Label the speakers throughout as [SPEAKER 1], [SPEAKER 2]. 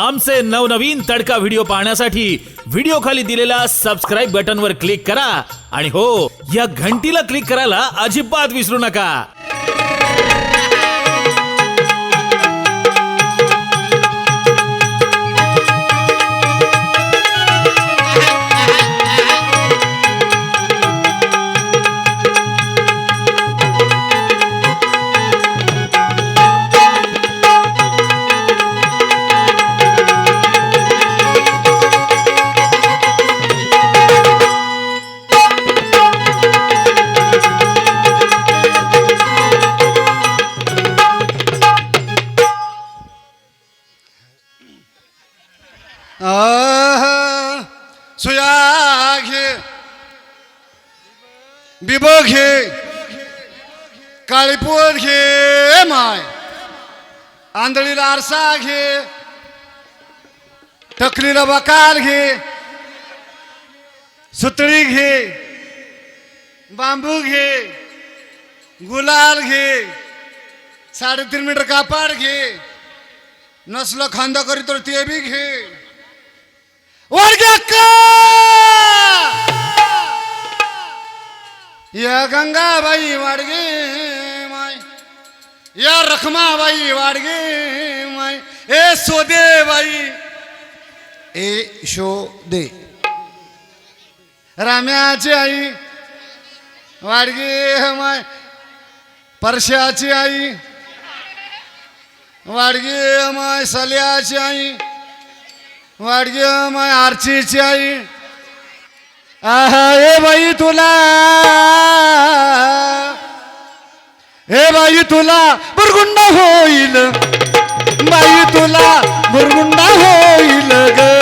[SPEAKER 1] आमचे नवनवीन तडका व्हिडिओ पाहण्यासाठी व्हिडिओ खाली दिलेल्या सबस्क्राईब बटनवर क्लिक करा. आणि हो या घंटीला क्लिक करायला अजिबात विसरू नका.
[SPEAKER 2] सुया घे बिब घे काळीपूर घे माय. आंधळीला आरसा घे. टकलीला बकार घे. सुतळी घे. बांबू घे. गुलाल घे. साडेतीन मीटर कापड घे. नसलं खांदा करी तर ते बी घे. वर्ग्याक्का या गंगाबाई वाडगे माय या रखमाबाई वाडगे माय ए सोदे बाई ए शो दे राम्याची आई वाडगे माय परश्याची आई वाडगे माय सल्याची आई वाडगे माय आरचीची आई. आहा बाई तुला. हे बाई तुला बुरगुंडा होईल. बाई तुला बुरगुंडा होईल ग.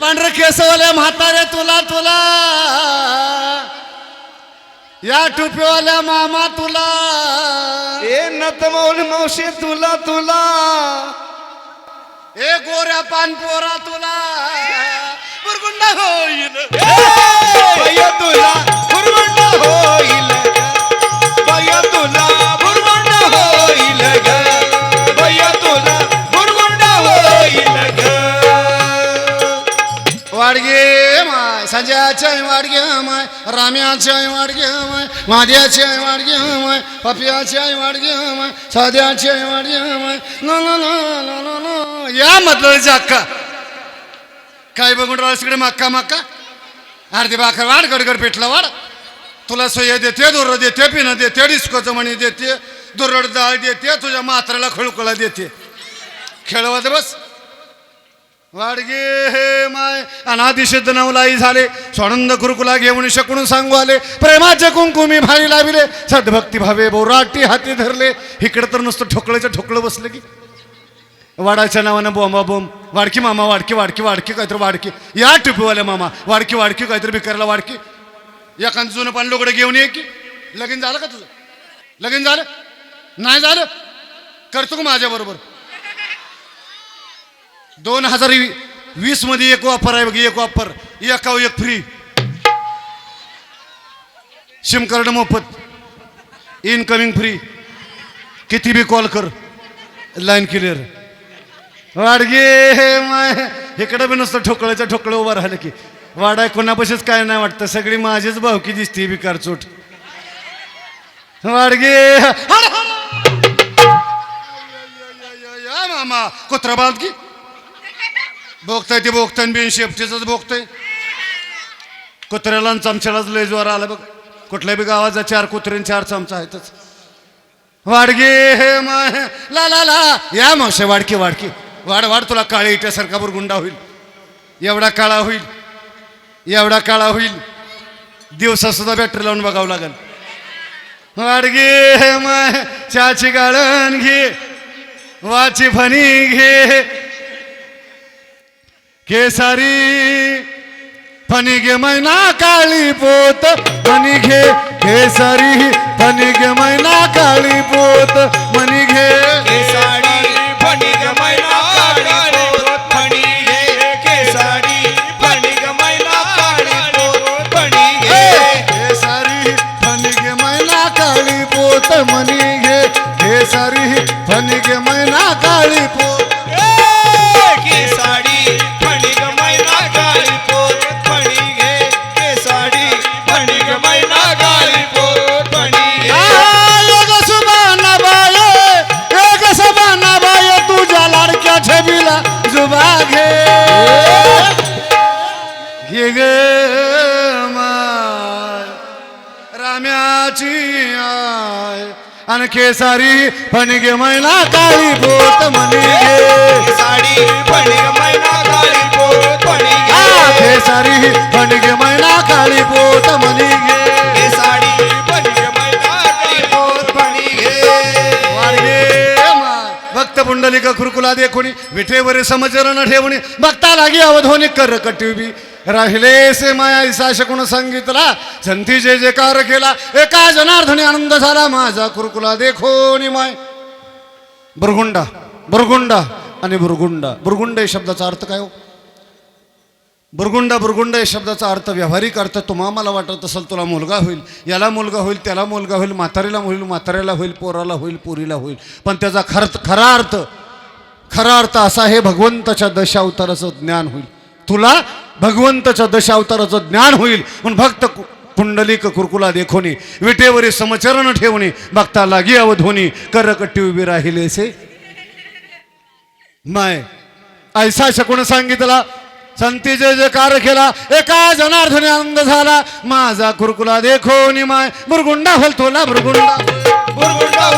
[SPEAKER 2] पांढऱ्या केसवाल्या म्हातारे तुला तुला. या टोपीवाल्या मामा तुला.
[SPEAKER 3] ए नतमौल मावशी तुला तुला.
[SPEAKER 2] ए गोऱ्या पानपोरा तुला. बुरगुंडा होईल माय संजयाच्या वाडगे माय राम्याच्या वाडगे माय माद्याच्या वाडगे माय पपियाच्या वाडगे माय साध्याच्या वाडगे माय. न न न न या मधलं अक्का काय बघून राहिला तिकडे मक्का मक्का? अर्धी भाकर वाढ गडगड पेटला वाढ. तुला सोय देते दुर्र देते पिणं देते डिस्कोचं म्हणी देते दुरड डाळ देते तुझ्या मात्राला खळुकळा देते. खेळवत बस. वाडगे हे माय. अनादिशिद्ध नवलाई झाले. स्वानंद गुरुकुला घेऊन शकून सांगू आले. प्रेमाचे कुंकुमी भारी लाविले. सद्भक्ती भावे बोराटी हाती धरले. इकडं तर नुसतं ठोकळ्याचं ठोकळं बसलं की. वाडाच्या नावानं बोंबा बोंब. वाडकी मामा वाडकी वाडकी वाडकी काहीतरी वाडकी. या टिपूवाल्या मामा. वाडकी वाडकी काहीतरी भिकायला वाडकी. एखादं जुनं पाणी लोकडं घेऊन ये की. लगीन झालं का तुझं? लगीन झालं? नाही झालं? करतो का माझ्याबरोबर? दोन हजार वीसमध्ये एक वापर आहे बघ एक वापर एका एक फ्री सिम कार्ड मोफत इनकमिंग फ्री किती बी कॉल कर लाईन क्लिअर वाडगे हे माय इकडे बी नुसतं ठोकळ्याच्या ठोकळं उभं राहिलं की वाडाय कोणापाशीच काय नाही वाटतं सगळी माझीच भावकी दिसते बिकार चोट वाडगे या मामा कुत्रा बांध की बोगताय ते भोगताय बिन शेपटीच भोगतोय. कुत्र्याला चमच्यालाच लय जोर आला बघ. कुठल्या बी गावाचा चार कुत्रेन चार चमचा आहेतच. वाडगे हे माय ला ला ला. या मावशे वाडकी वाडकी. वाड वाड तुला काळे इट्यासारखा गुंडा होईल. एवढा काळा होईल. एवढा काळा होईल. दिवसा सुद्धा बॅटरी लावून बघावं लागेल. वाडगे माय चाची गाळण घे. वाची फणी घे. केसारी फणी घे मैना काळी पोत मनी घे केसारी फणी घे मैना काळी पोत मनी घे
[SPEAKER 3] केसाडी फणिग
[SPEAKER 2] माय. राम्याची आय. आणि केसारी फणगे मैना काळी पोत म्हणी. घे
[SPEAKER 3] केसाडी फणिग मैना काळी पोत फणी
[SPEAKER 2] आ,
[SPEAKER 3] घे
[SPEAKER 2] केसारी फणगे मैना काळी पोत म्हणी.
[SPEAKER 3] फणिग
[SPEAKER 2] माय. भक्त पुंडलिक खुरकुला देखुनी विठेवरी समचरण ठेवणी भक्ता लागी अवधोनी कर कटिबी राहिले से माया ईसा शकून सांगितला. संती जे जेकार केला. एका जनार्दने आनंद झाला. माझा गुरुकुला देखो नि माय. बुरगुंडा बुरगुंडा आणि बुरगुंडा. बुरगुंड या शब्दाचा अर्थ काय हो? बुरगुंडा बुरगुंडा या शब्दाचा अर्थ व्यावहारिक अर्थ. तुम्हा मला वाटत असेल तुला मुलगा होईल. याला मुलगा होईल त्याला मुलगा होईल म्हातारीला होईल म्हाताऱ्याला होईल पोराला होईल पोरीला होईल. पण त्याचा खर खरा अर्थ खरा अर्थ असा हे भगवंताच्या दशावताराचं ज्ञान होईल. तुला भगवंताच्या दशावताराचं ज्ञान होईल. म्हणून भक्त कुंडलिक पुंडलिक कुरकुला देखोनी विटेवरी समचरण ठेवणे भक्ता लागी अवधोनी करकट्टी उभी राहिलेसे माय ऐसा शकून सांगितला? संती जय जयकार केला एका जनार्दने आनंद झाला. माझा कुरकुला देखो माय बुरगुंडा होल तोला बुरगुंडा
[SPEAKER 3] बुरगुंडा